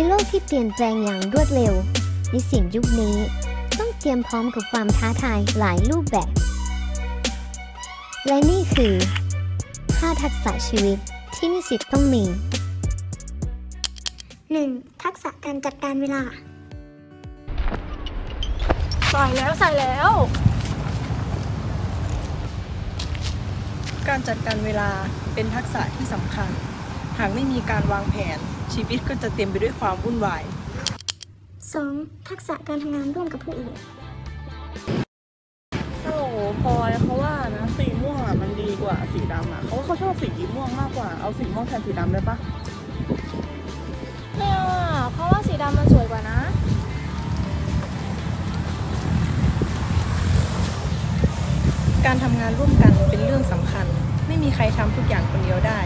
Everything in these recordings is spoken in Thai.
ในโลกที่เปลี่ยนแปลงอย่างรวดเร็วนิสิตยุคนี้ ต้องเตรียมพร้อมกับความท้าทายหลายรูปแบบ และนี่คือ 5 ทักษะชีวิตที่นิสิตต้องมี 1. ทักษะการจัดการเวลา ใส่แล้วใส่แล้ว การจัดการเวลาเป็นทักษะที่สำคัญ หากไม่มีการวางแผน ชีวิตก็จะเต็มไปด้วยความวุ่นวาย 2. ทักษะการทำงานร่วมกับผู้อื่น โอ้โหพลอยเขาว่านะสีม่วงอะมันดีกว่าสีดำอะเขาเขาชอบสีม่วงมากกว่าเอาสีม่วงแทนสีดำได้ปะไม่เอาอะเพราะว่าสีดำมันสวยกว่านะ การทำงานร่วมกันเป็นเรื่องสำคัญ ไม่มีใครทำทุกอย่างคนเดียวได้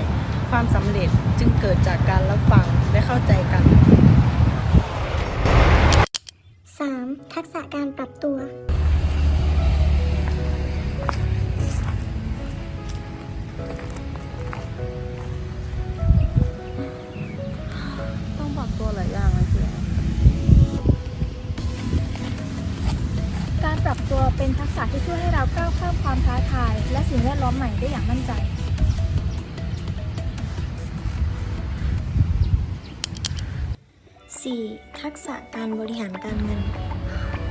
ความสำเร็จจึงเกิดจากการรับฟัง และเข้าใจกัน 3. ทักษะการปรับตัว ต้องปรับตัวหลายอย่างเลยพี่การปรับตัวเป็นทักษะที่ช่วยให้เราก้าวข้ามความท้าทาย และสิ่งแวดล้อมใหม่ได้อย่างมั่นใจ 4. ทักษะการบริหารการเงิน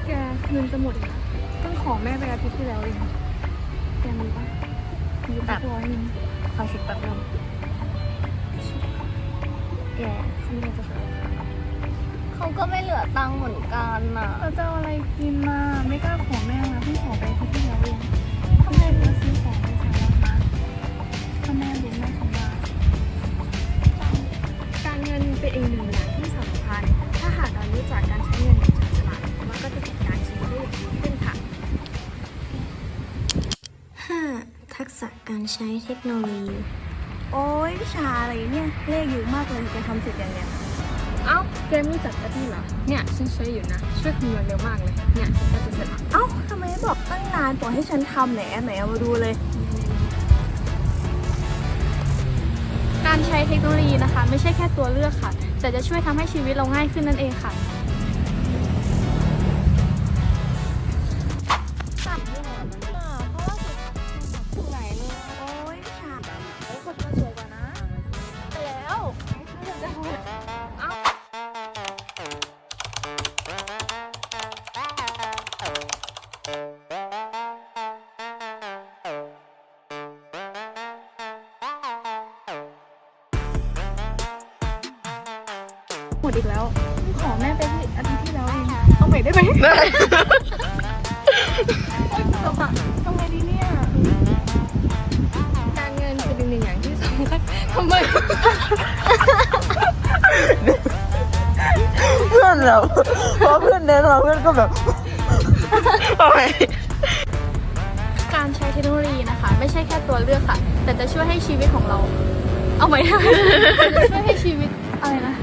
แกเงินจะหมดอีกแล้วต้องขอแม่ไปอาทิตย์ที่แล้วเองแกมีปะมีปะร้อยนึงขอสิบแป๊บนึงแกเขาไม่จะขายเขาก็ไม่เหลือตังค์เหมือนกันน่ะเราจะเอาอะไรกินน่ะไม่กล้าขอแม่นะเพิ่งขอไปอาทิตย์ที่แล้วเองทำไมไม่ซื้อของไปใช้แล้วนะถ้าแม่เลี้ยงแม่ทำได้การเงินเป็นอีกหนึ่ง ษะการใช้เทคโนโลยี โอ้ยวิชาอะไรเนี่ย เลขเยอะมากเลยแกทำเสร็จยังเนี่ยเอ้าแกไม่รู้จักแอปนี่เหรอ เนี่ยฉันใช้อยู่นะ ช่วยคำนวณเร็วมากเลย เนี่ยฉันก็จะเสร็จละเอ้าทำไมไม่บอกตั้งนานปล่อยให้ฉันทำไหนอันไหนเอามาดูเลย การใช้เทคโนโลยีนะคะ ไม่ใช่แค่ตัวเลือกค่ะ แต่จะช่วยทำให้ชีวิตเราง่ายขึ้นนั่นเองค่ะ หมดอีกแล้วขอแม่ไปที่อาทิตย์ที่แล้วเองเอาไปได้ไหมได้ทำไมดีเนี่ย การเงินเป็นอีกหนึ่งอย่างที่สำคัญทำไมเพื่อนเราพอเพื่อนเดินมาเพื่อนก็แบบทำไมการใช้เทคโนโลยีนะคะ ไม่ใช่แค่ตัวเลือกค่ะ แต่จะช่วยให้ชีวิตของเรา เอาไหมจะช่วยให้ชีวิตอะไรนะ